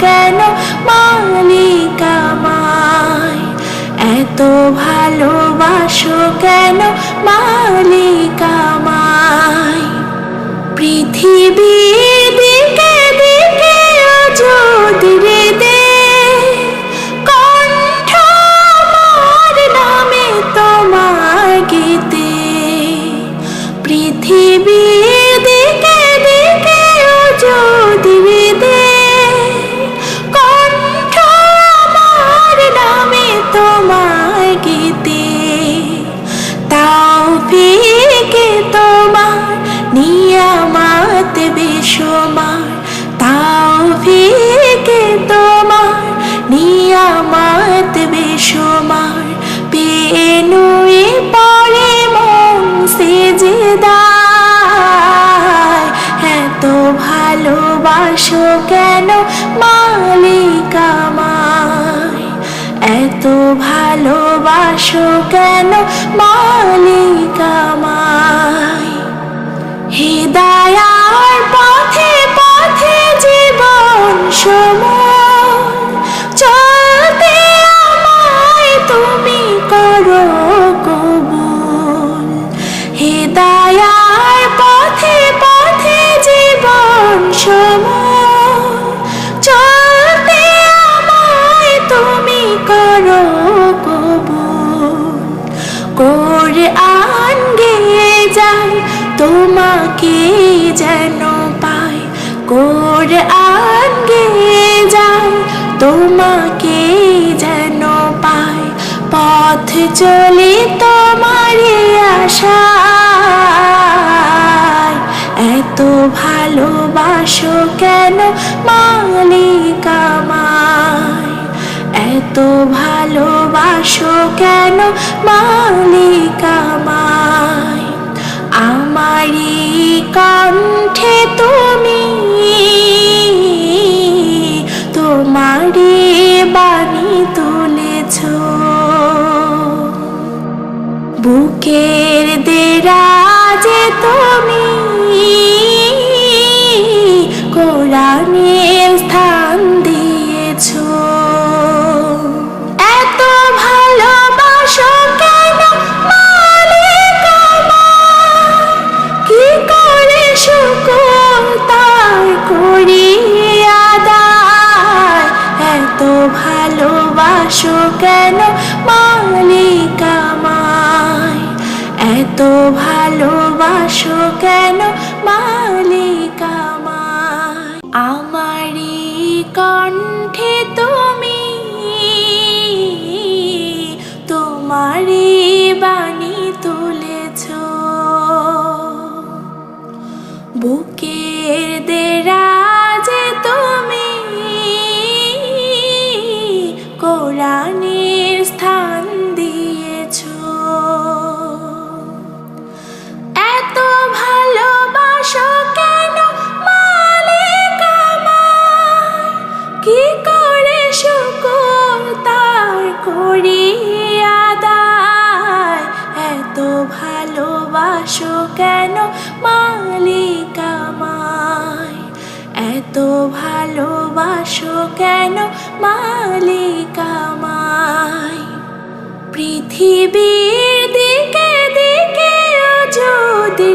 কেন মালিক আমায় এত ভালোবাসো কেন মালিক আমায় পৃথিবীর নিয়ামাত তাও ফিকে তোমার, নিয়ামাত বেশমার পেনুয়ে পড়ে মন সেজেদায়। এত ভালোবাসো কেন মালিক আমায়? এত ভালোবাসো কেন মালিক আমায়? হৃদয়ার তোমাকে যেন পাই? কোরআন গেয়ে যাই, তোমাকে যেন পাই? পথ চলে তোমারে আশায়। এত ভালোবাসো কেন মালিক এত ভালোবাসো কেন মালিক আমায়? কণ্ঠে তুমি তোমারি বাণী তুলেছ। বুকের দেরাজে তুমি ভালোবাসো কেন মালিক আমায় এত ভালোবাসো কেন মালিক আমায় আমারি কণ্ঠে তুমি তোমারি বাণী তুলেছ। বুকের দেরাজে কেন মালিক আমায় এত ভালোবাসো কেন মালিক আমায় পৃথিবীর দিকে দিকে যদি